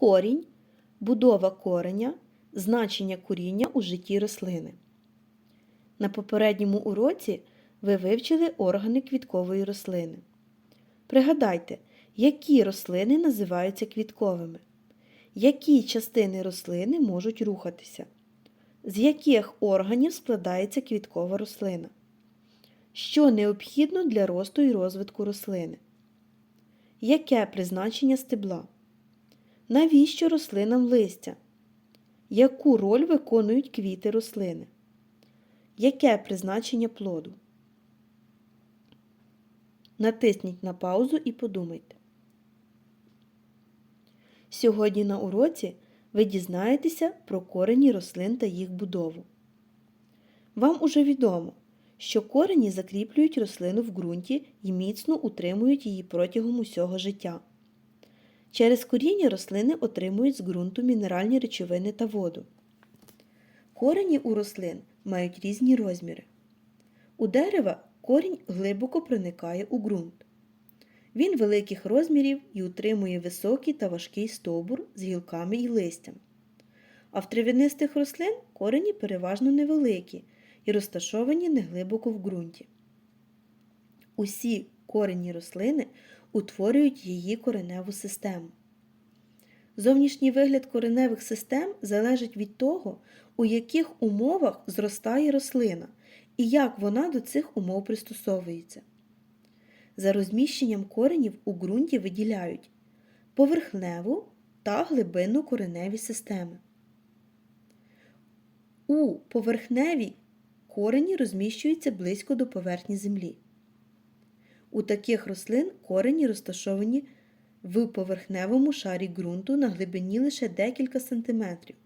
Корінь, будова кореня, значення коріння у житті рослини. На попередньому уроці ви вивчили органи квіткової рослини. Пригадайте, які рослини називаються квітковими, які частини рослини можуть рухатися, з яких органів складається квіткова рослина, що необхідно для росту і розвитку рослини, яке призначення стебла, навіщо рослинам листя, яку роль виконують квіти рослини, яке призначення плоду. Натисніть на паузу і подумайте. Сьогодні на уроці ви дізнаєтеся про корені рослин та їх будову. Вам уже відомо, що корені закріплюють рослину в ґрунті і міцно утримують її протягом усього життя. Через коріння рослини отримують з ґрунту мінеральні речовини та воду. Корені у рослин мають різні розміри. У дерева корінь глибоко проникає у ґрунт. Він великих розмірів і утримує високий та важкий стовбур з гілками і листям. А в трав'янистих рослин корені переважно невеликі і розташовані неглибоко в ґрунті. Усі корені рослини утворюють її кореневу систему. Зовнішній вигляд кореневих систем залежить від того, у яких умовах зростає рослина і як вона до цих умов пристосовується. За розміщенням коренів у ґрунті виділяють поверхневу та глибинну кореневі системи. У поверхневій корені розміщуються близько до поверхні землі. У таких рослин корені розташовані в поверхневому шарі ґрунту на глибині лише декілька сантиметрів.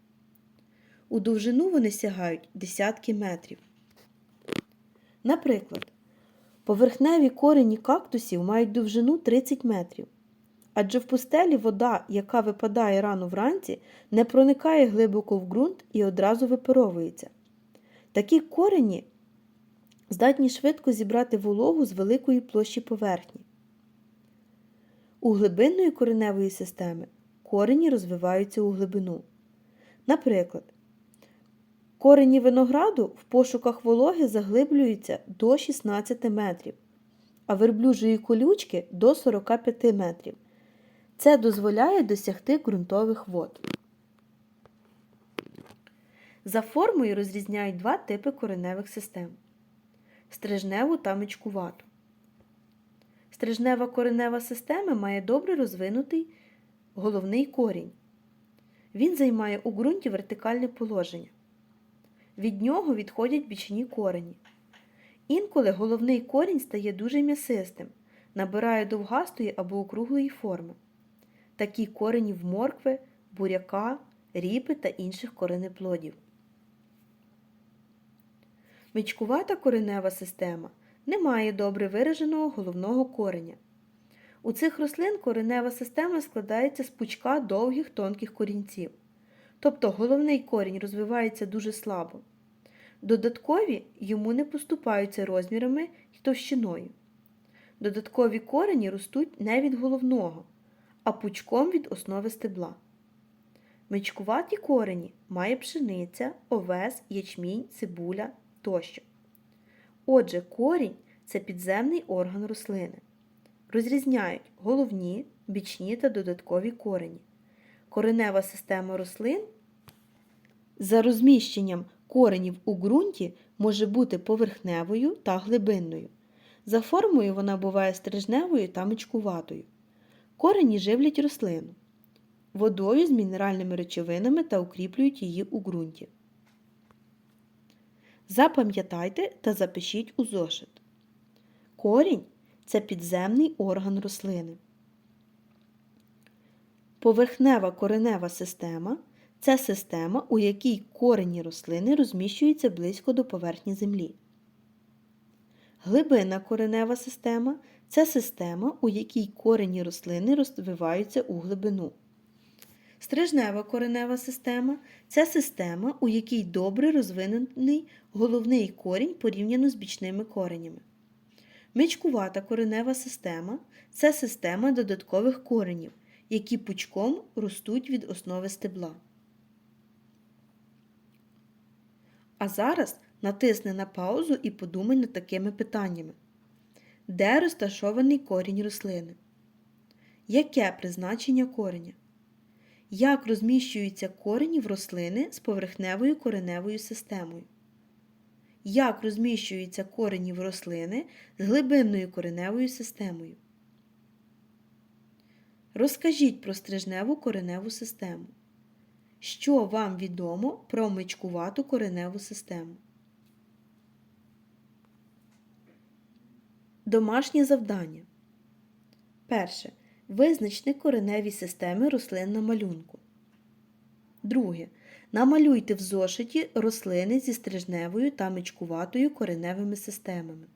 У довжину вони сягають десятки метрів. Наприклад, поверхневі корені кактусів мають довжину 30 метрів. Адже в пустелі вода, яка випадає рано вранці, не проникає глибоко в ґрунт і одразу випаровується. Такі корені здатні швидко зібрати вологу з великої площі поверхні. У глибинної кореневої системи корені розвиваються у глибину. Наприклад, корені винограду в пошуках вологи заглиблюються до 16 метрів, а верблюжої колючки до 45 метрів. Це дозволяє досягти ґрунтових вод. За формою розрізняють два типи кореневих систем стрижневу та мечкувату. Стрижнева коренева система має добре розвинутий головний корінь. Він займає у ґрунті вертикальне положення. Від нього відходять бічні корені. Інколи головний корінь стає дуже м'ясистим, набирає довгастої або округлої форми. Такі корені в моркви, буряка, ріпи та інших коренеплодів. Мічкувата коренева система не має добре вираженого головного кореня. У цих рослин коренева система складається з пучка довгих тонких корінців. Тобто головний корінь розвивається дуже слабо. Додаткові йому не поступаються розмірами і товщиною. Додаткові корені ростуть не від головного, а пучком від основи стебла. Мечкуваті корені має пшениця, овес, ячмінь, цибуля тощо. Отже, корінь це підземний орган рослини. Розрізняють головні, бічні та додаткові корені. Коренева система рослин за розміщенням коренів у ґрунті може бути поверхневою та глибинною. За формою вона буває стрижневою та мичкуватою. Корені живлять рослину водою з мінеральними речовинами та укріплюють її у ґрунті. Запам'ятайте та запишіть у зошит. Корінь це підземний орган рослини. Поверхнева коренева система це система, у якій корені рослини розміщуються близько до поверхні землі. Глибинна коренева система це система, у якій корені рослини розвиваються у глибину. Стрижнева коренева система це система, у якій добре розвинений головний корінь порівняно з бічними коренями. Мичкувата коренева система це система додаткових коренів, які пучком ростуть від основи стебла. А зараз натисни на паузу і подумай над такими питаннями. Де розташований корінь рослини? Яке призначення кореня? Як розміщуються корені в рослини з поверхневою кореневою системою? Як розміщуються корені в рослини з глибинною кореневою системою? Розкажіть про стрижневу кореневу систему. Що вам відомо про мичкувату кореневу систему? Домашнє завдання. Перше. Визначте кореневі системи рослин на малюнку. Друге. Намалюйте в зошиті рослини зі стрижневою та мечкуватою кореневими системами.